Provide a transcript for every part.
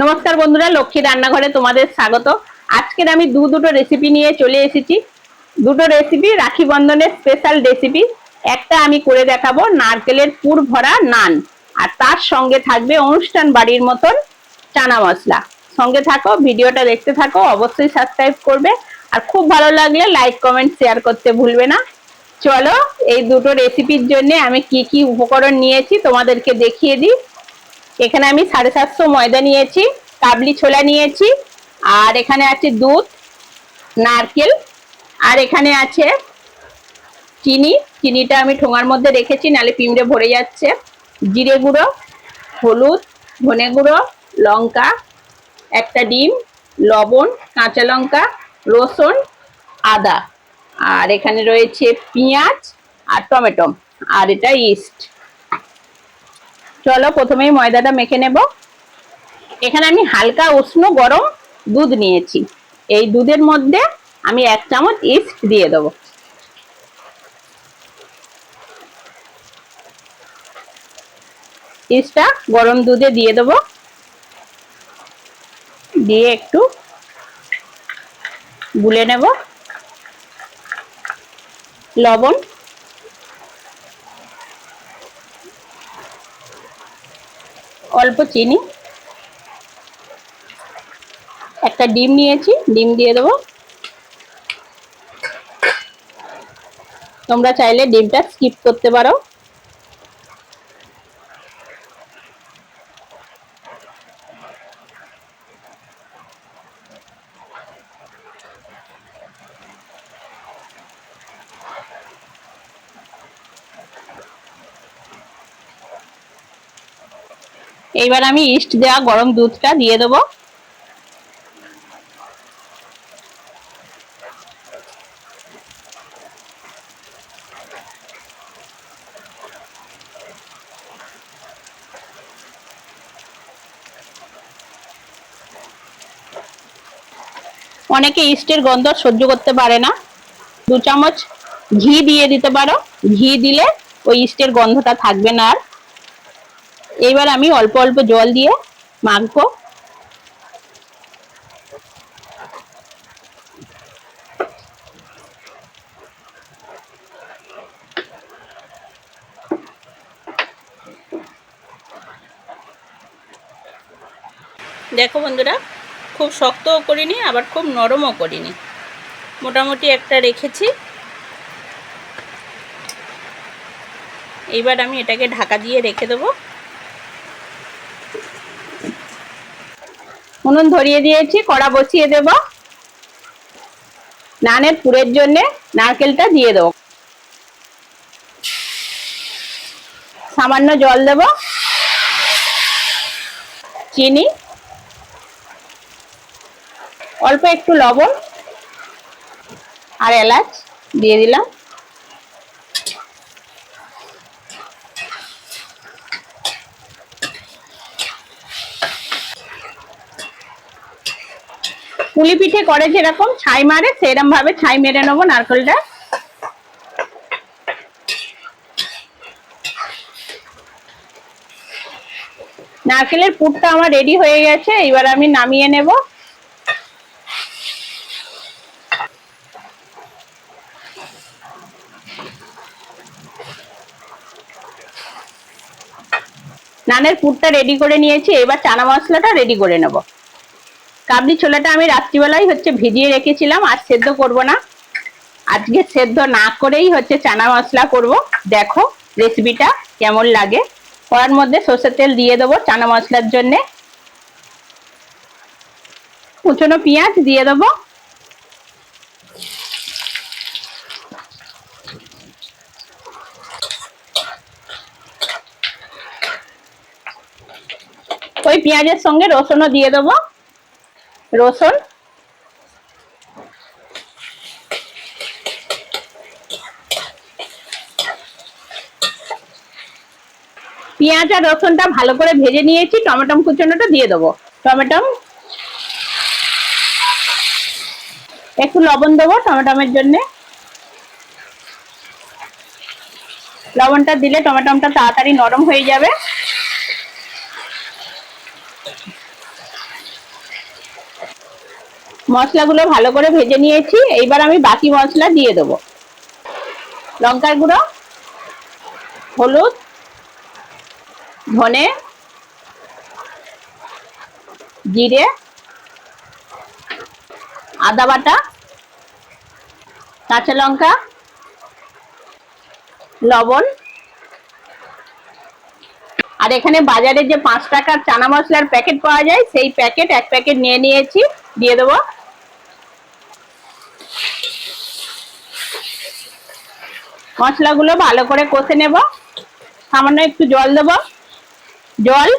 নমস্কার বন্ধুরা, লক্ষ্মী রান্নাঘরে তোমাদের স্বাগত। আজকের আমি দু দুটো রেসিপি নিয়ে চলে এসেছি। দুটো রেসিপি রাখি বন্ধনের স্পেশাল রেসিপি একটা আমি করে দেখাবো, নারকেলের পুর ভরা নান। আর তার সঙ্গে থাকবে অনুষ্ঠান বাড়ির মতন চানা মশলা। সঙ্গে থাকো, ভিডিওটা দেখতে থাকো, অবশ্যই সাবস্ক্রাইব করবে। আর খুব ভালো লাগলে লাইক কমেন্ট শেয়ার করতে ভুলবে না। চলো, এই দুটো রেসিপির জন্য আমি কি কি উপকরণ নিয়েছি তোমাদেরকে দেখিয়ে দিই। এখানে আমি সাড়ে সাতশো ময়দা নিয়েছি, কাবলি ছোলা নিয়েছি, আর এখানে আছে দুধ, নারকেল, আর এখানে আছে চিনি। চিনিটা আমি ঠোঙার মধ্যে রেখেছি, নালে পিমড়ে ভরে যাচ্ছে। জিরে গুঁড়ো, হলুদ, ধনে গুঁড়ো, লঙ্কা, একটা ডিম, লবণ, কাঁচা লঙ্কা, রসুন, আদা। আর এখানে রয়েছে পেঁয়াজ আর টমেটো, আর এটা ইস্ট। চলো প্রথমেই ময়দাটা মেখে নেব। এখানে আমি হালকা উষ্ণ গরম দুধ নিয়েছি। এই দুধের মধ্যে আমি এক চামচ ইস্ট দিয়ে দেবো। ইস্টটা গরম দুধে দিয়ে দেবো। দিয়ে একটু গুলে নেব। লবণ অল্প চিনি। একটা ডিম নিয়েছি ডিম দিয়ে দেবো। তোমরা চাইলে ডিমটা স্কিপ করতে পারো। এইবার আমি ইস্ট দেওয়া গরম দুধটা দিয়ে দেবো। অনেকে ইস্টের গন্ধ সহ্য করতে পারে না। দু চামচ ঘি দিয়ে দিতে পারো। ঘি দিলে ওই ইস্টের গন্ধটা থাকবে না আর। এইবার আমি অল্প অল্প জল দিয়ে মাখবো। দেখো বন্ধুরা, খুব শক্তও করিনি, আবার খুব নরমও করিনি। মোটামুটি একটা রেখেছি। এইবার আমি এটাকে ঢাকা দিয়ে রেখে দেবো। উনুন ধরিয়ে দিয়েছি, কড়া বসিয়ে দেব। নানের পুরের জন্যে নারকেলটা দিয়ে দেবো। সামান্য জল দেব। চিনি। অল্প একটু লবণ। আর এলাচ দিয়ে দিলাম। পুলি পিঠে করে যেরকম, ছাই মারে সেরকম ভাবে ছাই মেরে নেব নারকেলটা। নারকেলের পুরটা আমার রেডি হয়ে গেছে, এবার আমি নামিয়ে নেব। নানের পুরটা রেডি করে নিয়েছি, এবার চানা মশলাটা রেডি করে নেব। কাবলি ছোলাটা আমি রাত্রিবেলায় হচ্ছে ভিজিয়ে রেখেছিলাম, আর সেদ্ধ করব না। আজকে সেদ্ধ না করেই হচ্ছে চানা মশলা করব। দেখো রেসিপিটা কেমন লাগে। কড়ার মধ্যে সর্ষের তেল দিয়ে দেবো চানা মশলার জন্যে। কুচনো পেঁয়াজ দিয়ে দেবো। ওই পেঁয়াজের সঙ্গে রসুনও দিয়ে দেবো। রসুন। পেঁয়াজ আর রসুনটা ভালো করে ভেজে নিয়েছি, টমেটম কুচনোটা দিয়ে দেবো। টমেটম। একটু লবণ দেবো টমেটমের জন্য। লবণটা দিলে টমেটমটা তাড়াতাড়ি নরম হয়ে যাবে। মশলাগুলো ভালো করে ভেজে নিয়েছি। এইবার আমি বাকি মশলা দিয়ে দেবো। লঙ্কার গুঁড়ো, হলুদ, ধনে, জিরে, আদা বাটা, কাঁচা লঙ্কা, লবণ। আর এখানে বাজারে যে পাঁচ টাকার চানা মশলার প্যাকেট পাওয়া যায়, সেই প্যাকেট এক প্যাকেট নিয়ে নিয়েছি, দিয়ে দেবো। মশলাগুলো ভালো করে কষে নেব। সামান্য একটু জল দেব। জল।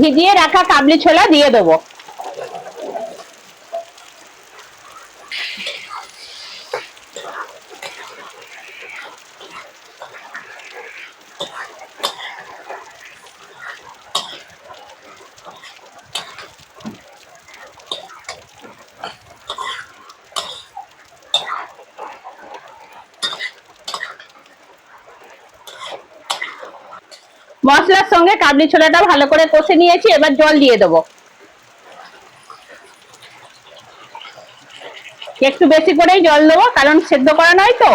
ভিজিয়ে রাখা কাবলি ছোলা দিয়ে দেবো। মশলার সঙ্গে কাবলি ছোলাটা ভালো করে কষে নিয়েছি, এবার জল দিয়ে দেবো। একটু বেশি করেই জল দেবো, কারণ সেদ্ধ করা নয় তো।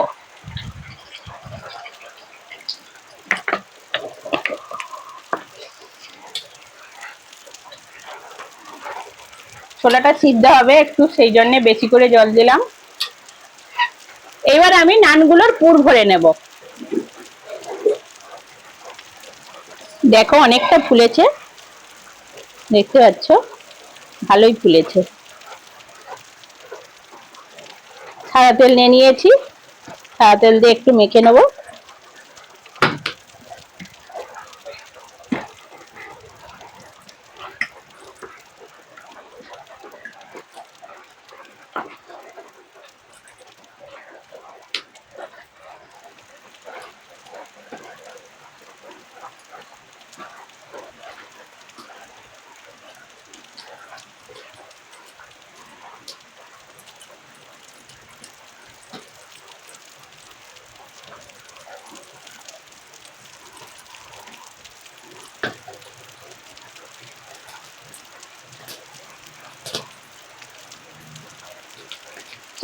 ছোলাটা সিদ্ধ হবে একটু, সেই জন্য বেশি করে জল দিলাম। এবার আমি নানগুলোর পুর ভরে নেব। দেখো অনেকটা ফুলেছে। দেখতে পাচ্ছ? ভালোই ফুলেছে। সাদা তেল নিয়ে নিয়েছি। সাদা তেল দিয়ে একটু মেখে নেব।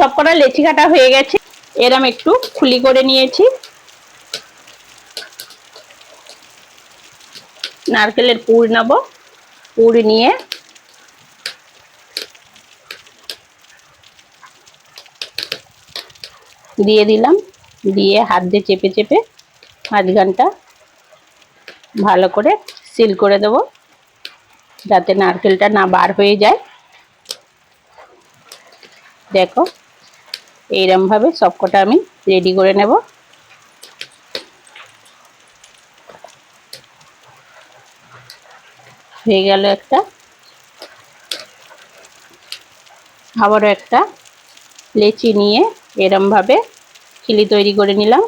সবকটা লেচি কাটা হয়ে গেছে। এরম একটু খুলি করে নিয়েছি। নারকেলের পুর নেব। পুর নিয়ে দিয়ে দিলাম। দিয়ে হাত দিয়ে চেপে চেপে মাঝখানটা ভালো করে সিল করে দেব, যাতে নারকেলটা না বার হয়ে যায়। দেখো এইরকম ভাবে সবকটা আমি রেডি করে নেব। হয়ে গেল একটা। আবারও একটা লেচি নিয়ে এরমভাবে চিলি তৈরি করে নিলাম।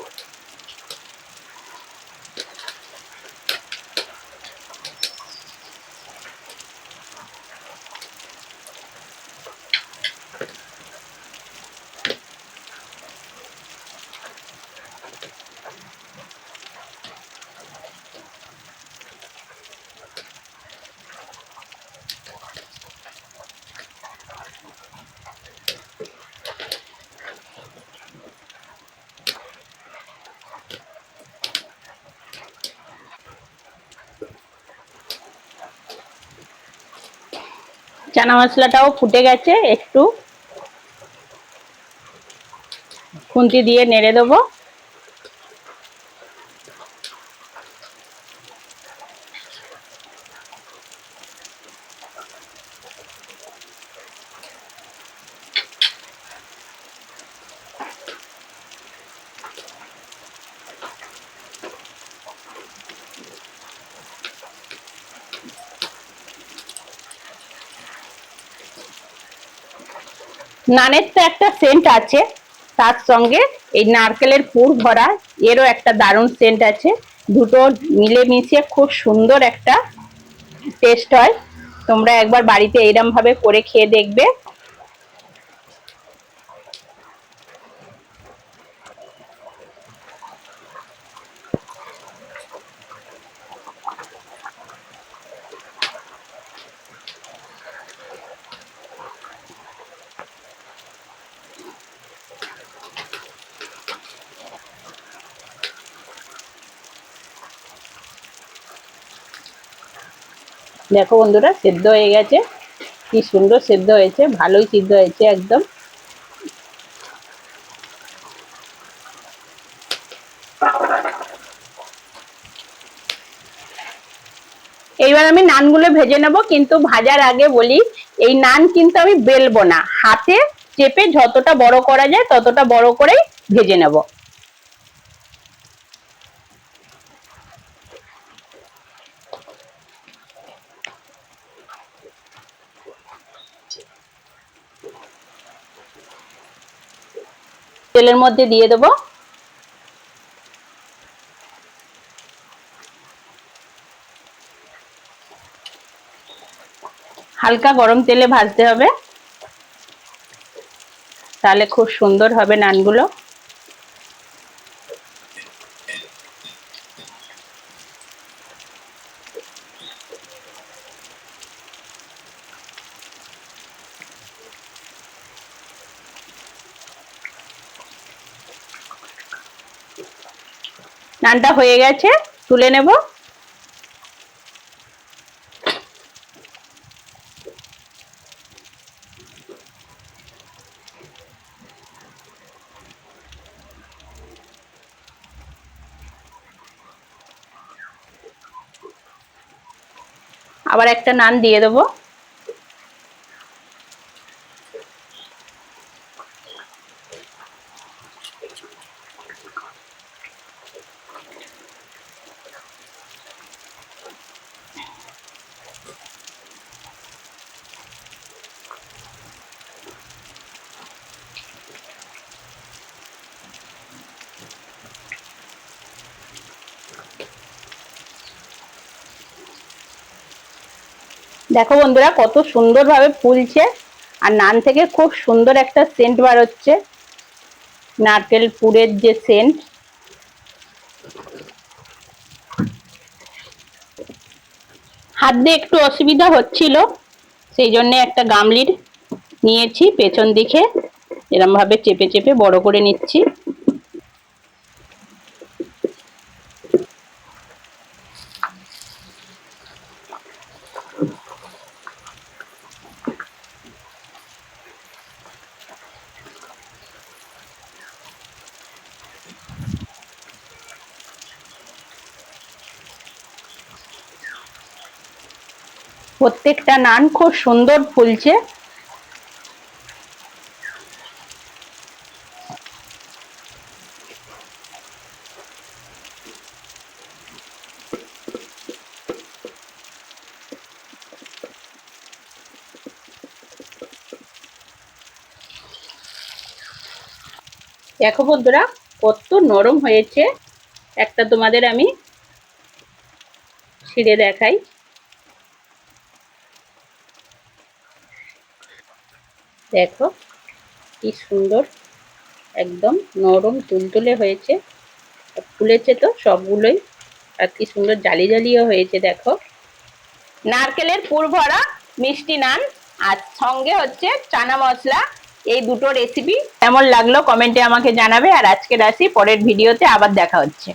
চানা মশলাটাও ফুটে গেছে একটু খুন্তি দিয়ে নেড়ে দেবো। নানের তো একটা সেন্ট আছে, তার সঙ্গে এই নারকেলের পুর ভরা, এরও একটা দারুণ সেন্ট আছে। দুটো মিলে মিশিয়ে খুব সুন্দর একটা টেস্ট হয়। তোমরা একবার বাড়িতে এইরমভাবে করে খেয়ে দেখবে। দেখো বন্ধুরা, সেদ্ধ হয়ে গেছে। কি সুন্দর সেদ্ধ হয়েছে, ভালোই সিদ্ধ হয়েছে একদম। এইবার আমি নানগুলো ভেজে নেব, কিন্তু ভাজার আগে বলি, এই নান কিন্তু আমি বেলবো না। হাতে চেপে যতটা বড় করা যায়, ততটা বড় করেই ভেজে নেব। তেলের মধ্যে দিয়ে দেব। হালকা গরম তেলে ভাজতে হবে। তাহলে খুব সুন্দর হবে নানগুলো। নানটা হয়ে গেছে তুলে নেব। আবার একটা নান দিয়ে দেবো। দেখো বন্ধুরা, কত সুন্দরভাবে ফুলছে। আর নান থেকে খুব সুন্দর একটা সেন্ট বার হচ্ছে। নারকেল পুরের যে সেন্ট হাত দিয়ে একটু অসুবিধা হচ্ছিল, সেই জন্য একটা গামলির নিয়েছি, পেছন দিকে। এরম ভাবে চেপে চেপে বড় করে নিচ্ছি। প্রত্যেকটা নান খুব সুন্দর ফুলছে। দেখো বন্ধুরা, কত নরম হয়েছে। একটা তোমাদের আমি ছিঁড়ে দেখাই। দেখো কি সুন্দর, একদম নরম তুলতুলে হয়েছে। ফুলেছে তো সবগুলোই। আর কি সুন্দর জালি জালিও হয়েছে, দেখো। নারকেলের পুর ভরা, মিষ্টি নান। আর সঙ্গে হচ্ছে চানা মশলা। এই দুটো রেসিপি কেমন লাগল কমেন্টে আমাকে জানাবে। আর আজকে আসি পরের ভিডিওতে আবার দেখা হচ্ছে।